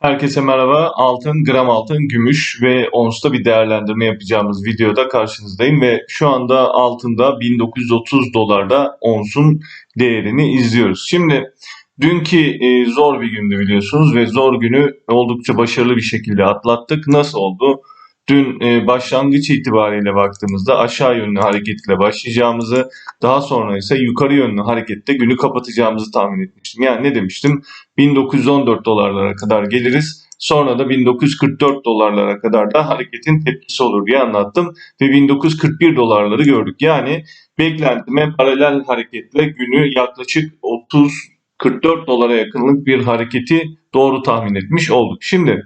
Herkese merhaba. Altın, gram altın, gümüş ve onsta bir değerlendirme yapacağımız videoda karşınızdayım ve şu anda altında 1930 dolarda onsun değerini izliyoruz. Şimdi dünkü e, zor bir gündü biliyorsunuz ve zor günü oldukça başarılı bir şekilde atlattık. Nasıl oldu? Dün e, başlangıç itibariyle baktığımızda aşağı yönlü hareketle başlayacağımızı, daha sonra ise yukarı yönlü harekette günü kapatacağımızı tahmin etmiştim. Yani ne demiştim? 1914 dolarlara kadar geliriz. Sonra da 1944 dolarlara kadar da hareketin tepkisi olur diye anlattım. Ve 1941 dolarları gördük. Yani beklentime paralel hareketle günü yaklaşık 30 44 dolara yakınlık bir hareketi doğru tahmin etmiş olduk. Şimdi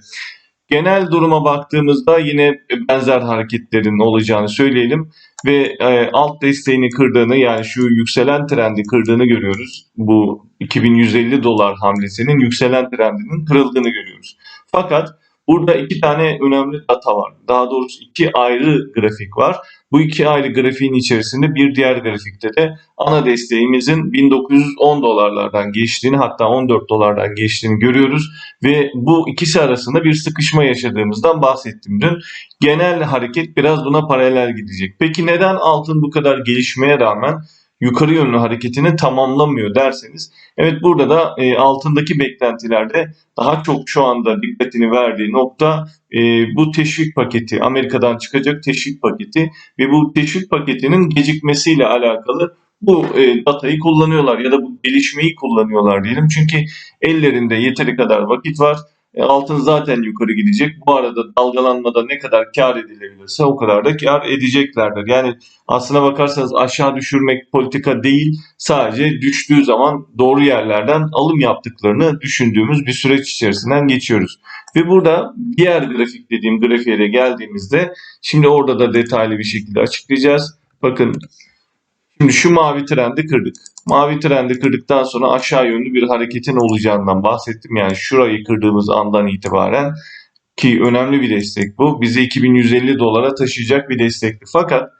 genel duruma baktığımızda yine benzer hareketlerin olacağını söyleyelim ve e, alt desteğini kırdığını yani şu yükselen trendi kırdığını görüyoruz. Bu 2150 dolar hamlesinin yükselen trendinin kırıldığını görüyoruz. Fakat burada iki tane önemli data var. Daha doğrusu iki ayrı grafik var. Bu iki ayrı grafiğin içerisinde bir diğer grafikte de ana desteğimizin 1910 dolarlardan geçtiğini hatta 14 dolardan geçtiğini görüyoruz ve bu ikisi arasında bir sıkışma yaşadığımızdan bahsettim dün. Genel hareket biraz buna paralel gidecek. Peki neden altın bu kadar gelişmeye rağmen yukarı yönlü hareketini tamamlamıyor derseniz evet burada da e, altındaki beklentilerde daha çok şu anda dikkatini verdiği nokta e, bu teşvik paketi Amerika'dan çıkacak teşvik paketi ve bu teşvik paketinin gecikmesiyle alakalı bu e, datayı kullanıyorlar ya da bu gelişmeyi kullanıyorlar diyelim. Çünkü ellerinde yeteri kadar vakit var. E, altın zaten yukarı gidecek. Bu arada dalgalanmada ne kadar kar edilebilirse o kadar da kar edeceklerdir. Yani aslına bakarsanız aşağı düşürmek politika değil, sadece düştüğü zaman doğru yerlerden alım yaptıklarını düşündüğümüz bir süreç içerisinden geçiyoruz. Ve burada diğer grafik dediğim grafiğe de geldiğimizde şimdi orada da detaylı bir şekilde açıklayacağız. Bakın Şimdi şu mavi trendi kırdık. Mavi trendi kırdıktan sonra aşağı yönlü bir hareketin olacağından bahsettim. Yani şurayı kırdığımız andan itibaren ki önemli bir destek bu. Bizi 2150 dolara taşıyacak bir destekti. Fakat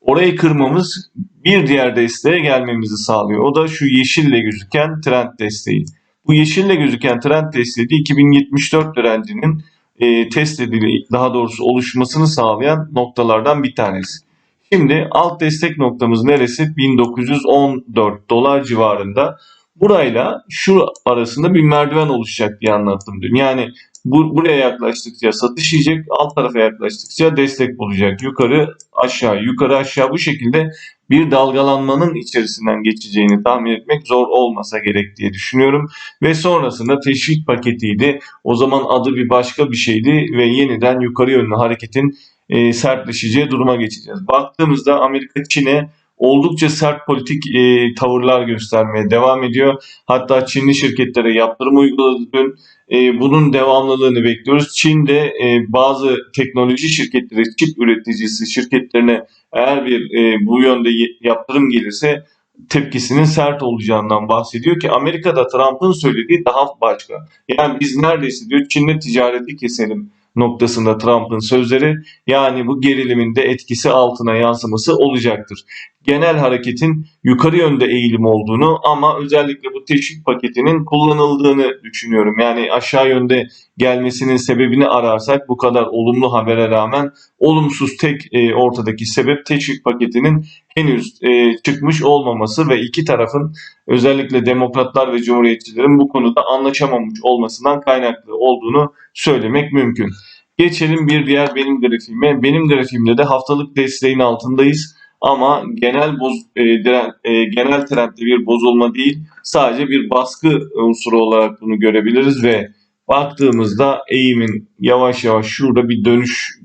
orayı kırmamız bir diğer desteğe gelmemizi sağlıyor. O da şu yeşille gözüken trend desteği. Bu yeşille gözüken trend desteği de 2074 direncinin e, test edili daha doğrusu oluşmasını sağlayan noktalardan bir tanesi. Şimdi alt destek noktamız neresi? 1914 dolar civarında. Burayla şu arasında bir merdiven oluşacak diye anlattım dün. Yani bu, buraya yaklaştıkça satış yiyecek, alt tarafa yaklaştıkça destek bulacak. Yukarı aşağı, yukarı aşağı bu şekilde bir dalgalanmanın içerisinden geçeceğini tahmin etmek zor olmasa gerek diye düşünüyorum. Ve sonrasında teşvik paketiydi. O zaman adı bir başka bir şeydi ve yeniden yukarı yönlü hareketin e, sertleşeceği duruma geçeceğiz. Baktığımızda Amerika Çin'e oldukça sert politik e, tavırlar göstermeye devam ediyor. Hatta Çinli şirketlere yaptırım uyguladı dün. E, bunun devamlılığını bekliyoruz. Çin'de e, bazı teknoloji şirketleri, çip üreticisi şirketlerine eğer bir e, bu yönde yaptırım gelirse tepkisinin sert olacağından bahsediyor ki Amerika'da Trump'ın söylediği daha başka. Yani biz neredeyse diyor Çin'le ticareti keselim noktasında Trump'ın sözleri yani bu gerilimin de etkisi altına yansıması olacaktır. Genel hareketin yukarı yönde eğilim olduğunu ama özellikle bu teşvik paketinin kullanıldığını düşünüyorum. Yani aşağı yönde gelmesinin sebebini ararsak bu kadar olumlu habere rağmen olumsuz tek e, ortadaki sebep teşvik paketinin henüz e, çıkmış olmaması ve iki tarafın özellikle demokratlar ve cumhuriyetçilerin bu konuda anlaşamamış olmasından kaynaklı olduğunu söylemek mümkün. Geçelim bir diğer benim grafiğime. Benim grafiğimde de haftalık desteğin altındayız ama genel boz, e, diren, e, genel trendde bir bozulma değil, sadece bir baskı unsuru olarak bunu görebiliriz ve baktığımızda eğimin yavaş yavaş şurada bir dönüş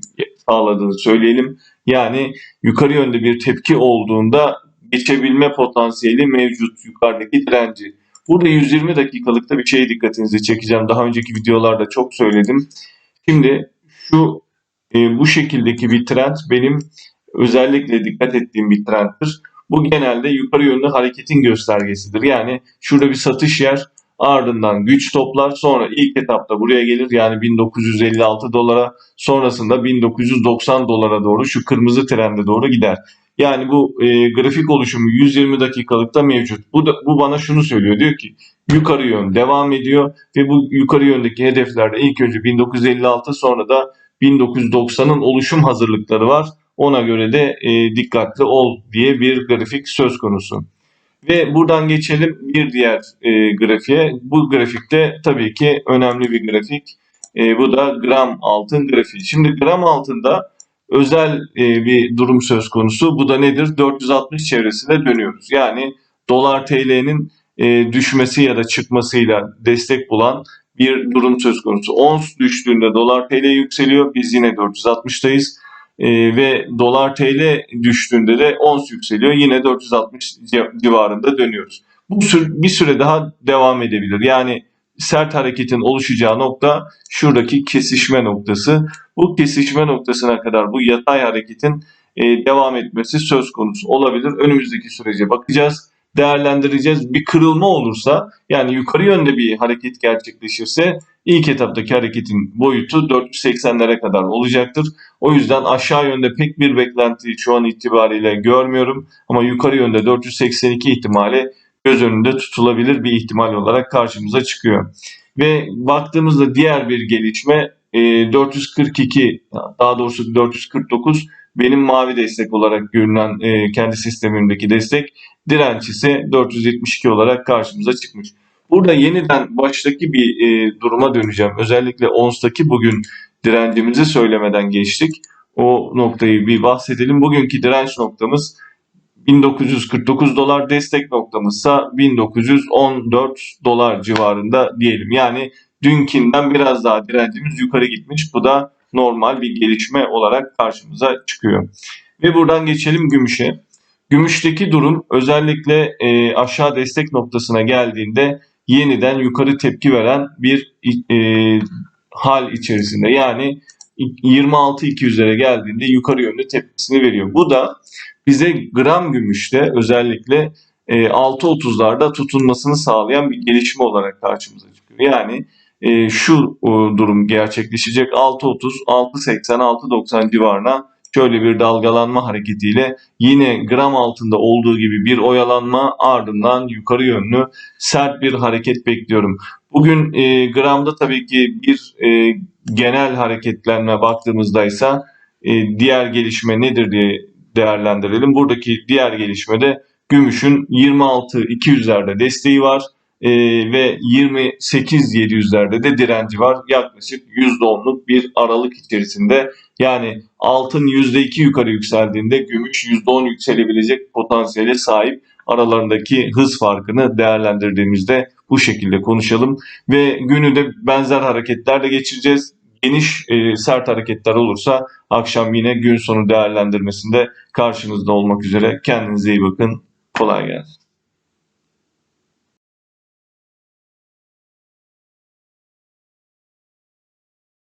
sağladığını söyleyelim. Yani yukarı yönde bir tepki olduğunda geçebilme potansiyeli mevcut yukarıdaki direnci. Burada 120 dakikalıkta bir şeye dikkatinizi çekeceğim. Daha önceki videolarda çok söyledim. Şimdi şu e, bu şekildeki bir trend benim özellikle dikkat ettiğim bir trendtir. Bu genelde yukarı yönlü hareketin göstergesidir. Yani şurada bir satış yer ardından güç toplar sonra ilk etapta buraya gelir yani 1956 dolara sonrasında 1990 dolara doğru şu kırmızı trende doğru gider. Yani bu e, grafik oluşumu 120 dakikalıkta mevcut. Bu da bu bana şunu söylüyor. Diyor ki yukarı yön devam ediyor ve bu yukarı yöndeki hedeflerde ilk önce 1956 sonra da 1990'ın oluşum hazırlıkları var. Ona göre de e, dikkatli ol diye bir grafik söz konusu. Ve buradan geçelim bir diğer e, grafiğe. Bu grafikte tabii ki önemli bir grafik. E, bu da gram altın grafiği. Şimdi gram altında özel e, bir durum söz konusu. Bu da nedir? 460 çevresinde dönüyoruz. Yani dolar TL'nin e, düşmesi ya da çıkmasıyla destek bulan bir durum söz konusu. Ons düştüğünde dolar TL yükseliyor. Biz yine 460'tayız. E, ve dolar TL düştüğünde de ons yükseliyor. Yine 460 ci- civarında dönüyoruz. Bu bir süre daha devam edebilir. Yani sert hareketin oluşacağı nokta şuradaki kesişme noktası. Bu kesişme noktasına kadar bu yatay hareketin e, devam etmesi söz konusu olabilir. Önümüzdeki sürece bakacağız, değerlendireceğiz. Bir kırılma olursa yani yukarı yönde bir hareket gerçekleşirse ilk etaptaki hareketin boyutu 480'lere kadar olacaktır. O yüzden aşağı yönde pek bir beklentiyi şu an itibariyle görmüyorum. Ama yukarı yönde 482 ihtimali göz önünde tutulabilir bir ihtimal olarak karşımıza çıkıyor. Ve baktığımızda diğer bir gelişme e, 442 daha doğrusu 449 benim mavi destek olarak görünen e, kendi sistemimdeki destek direnç ise 472 olarak karşımıza çıkmış. Burada yeniden baştaki bir e, duruma döneceğim. Özellikle ONS'taki bugün direncimizi söylemeden geçtik. O noktayı bir bahsedelim. Bugünkü direnç noktamız 1949 dolar destek noktamızsa 1914 dolar civarında diyelim. Yani dünkinden biraz daha direncimiz yukarı gitmiş. Bu da normal bir gelişme olarak karşımıza çıkıyor. Ve buradan geçelim gümüşe. Gümüşteki durum özellikle e, aşağı destek noktasına geldiğinde yeniden yukarı tepki veren bir e, hal içerisinde. Yani 26-200'lere geldiğinde yukarı yönlü tepkisini veriyor. Bu da bize gram gümüşte özellikle e, 6.30'larda tutunmasını sağlayan bir gelişme olarak karşımıza çıkıyor. Yani e, şu durum gerçekleşecek 6.30, 6.80, 6.90 civarına şöyle bir dalgalanma hareketiyle yine gram altında olduğu gibi bir oyalanma ardından yukarı yönlü sert bir hareket bekliyorum. Bugün e, gramda tabii ki bir e, genel hareketlenme baktığımızda ise diğer gelişme nedir diye değerlendirelim. Buradaki diğer gelişmede gümüşün 26-200'lerde desteği var e, ve 28-700'lerde de direnci var. Yaklaşık %10'luk bir aralık içerisinde. Yani altın %2 yukarı yükseldiğinde gümüş %10 yükselebilecek potansiyele sahip. Aralarındaki hız farkını değerlendirdiğimizde bu şekilde konuşalım. Ve günü de benzer hareketlerle geçireceğiz. Geniş e, sert hareketler olursa akşam yine gün sonu değerlendirmesinde karşınızda olmak üzere. Kendinize iyi bakın. Kolay gelsin.